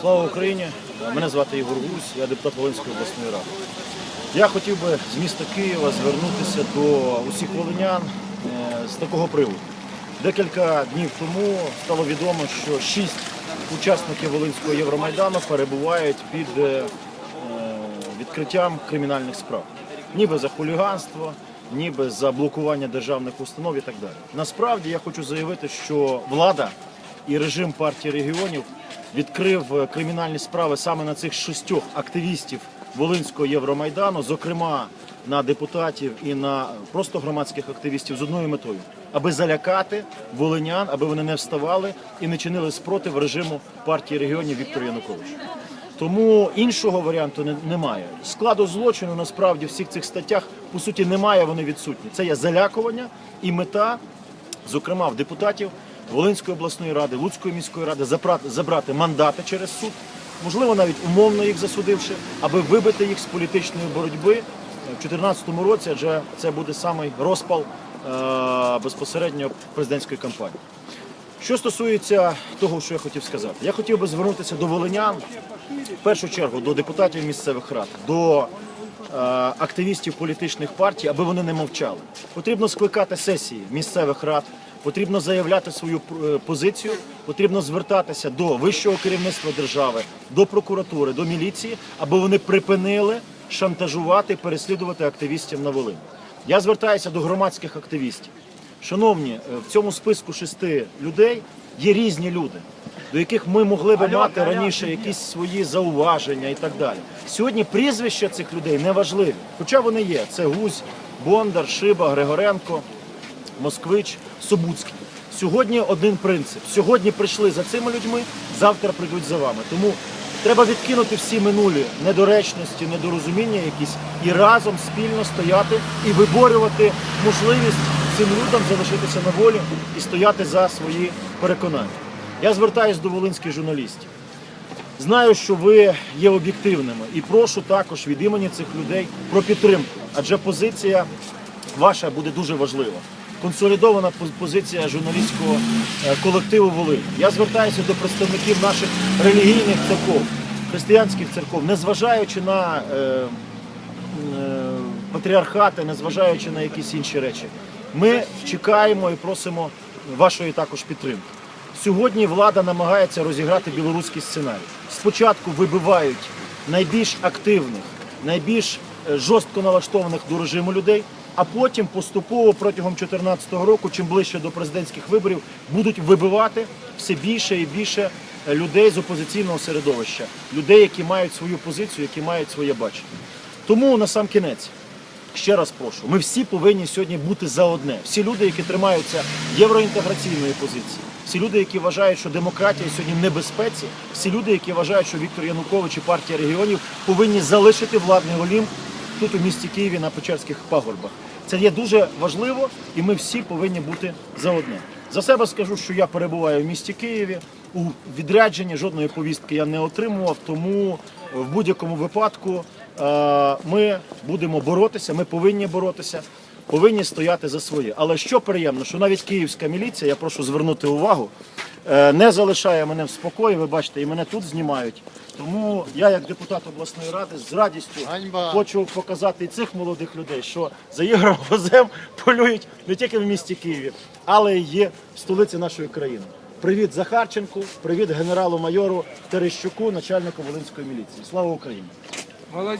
Слава Україні! Мене звати Ігор Гусь, я депутат Волинської обласної ради. Я хотів би з міста Києва звернутися до усіх волинян е, з такого приводу. Декілька днів тому стало відомо, що шість учасників Волинського Євромайдану перебувають під е, е, відкриттям кримінальних справ. Ніби за хуліганство, ніби за блокування державних установ і так далі. Насправді я хочу заявити, що влада і режим партії регіонів відкрив е, кримінальні справи саме на цих шістьох активістів Волинського Євромайдану, зокрема на депутатів і на просто громадських активістів з одною метою, аби залякати волинян, аби вони не вставали і не чинили спротив режиму партії регіонів Віктора Януковича. Тому іншого варіанту немає. Складу злочину насправді в всіх цих статтях по суті немає, вони відсутні. Це є залякування і мета, зокрема в депутатів Волинської обласної ради, Луцької міської ради, забрати, забрати мандати через суд, можливо, навіть умовно їх засудивши, аби вибити їх з політичної боротьби в 2014 році, адже це буде самий розпал е, безпосередньо президентської кампанії. Що стосується того, що я хотів сказати, я хотів би звернутися до волинян, в першу чергу до депутатів місцевих рад, до е, активістів політичних партій, аби вони не мовчали. Потрібно скликати сесії місцевих рад, потрібно заявляти свою е, позицію, потрібно звертатися до вищого керівництва держави, до прокуратури, до міліції, аби вони припинили шантажувати, переслідувати активістів на Волині. Я звертаюся до громадських активістів. Шановні, е, в цьому списку шести людей є різні люди, до яких ми могли би мати раніше якісь свої зауваження і так далі. Сьогодні прізвища цих людей не важливі, хоча вони є. Це Гузь, Бондар, Шиба, Григоренко, Москвич, Собуцький. Сьогодні один принцип. Сьогодні прийшли за цими людьми, завтра прийдуть за вами. Тому треба відкинути всі минулі недоречності, недорозуміння якісь і разом спільно стояти і виборювати можливість цим людям залишитися на волі і стояти за свої переконання. Я звертаюся до волинських журналістів. Знаю, що ви є об'єктивними і прошу також від імені цих людей про підтримку, адже позиція ваша буде дуже важлива. Консолідована позиція журналістського е, колективу Волинь. Я звертаюся до представників наших релігійних церков, християнських церков, незважаючи на е, е, патріархати, незважаючи на якісь інші речі. Ми чекаємо і просимо вашої також підтримки. Сьогодні влада намагається розіграти білоруський сценарій. Спочатку вибивають найбільш активних, найбільш е, жорстко налаштованих до режиму людей, а потім поступово протягом 2014 року, чим ближче до президентських виборів, будуть вибивати все більше і більше е, людей з опозиційного середовища, людей, які мають свою позицію, які мають своє бачення. Тому на сам кінець ще раз прошу, ми всі повинні сьогодні бути за одне. Всі люди, які тримаються євроінтеграційної позиції, всі люди, які вважають, що демократія сьогодні в небезпеці, всі люди, які вважають, що Віктор Янукович і партія регіонів повинні залишити владний Олімп тут у місті Києві на Печерських пагорбах. Це є дуже важливо, і ми всі повинні бути за одне. За себе скажу, що я перебуваю в місті Києві. У відрядженні жодної повістки я не отримував, тому в будь-якому випадку е, ми будемо боротися, ми повинні боротися, повинні стояти за своє. Але що приємно, що навіть київська міліція, я прошу звернути увагу, е, не залишає мене в спокої. Ви бачите, і мене тут знімають. Тому я, як депутат обласної ради, з радістю Ганьба. хочу показати і цих молодих людей, що за Ігорем Гозем полюють не тільки в місті Києві, але й є в столиці нашої країни. Привіт Захарченку, привіт генералу-майору Терещуку, начальнику Волинської міліції. Слава Україні!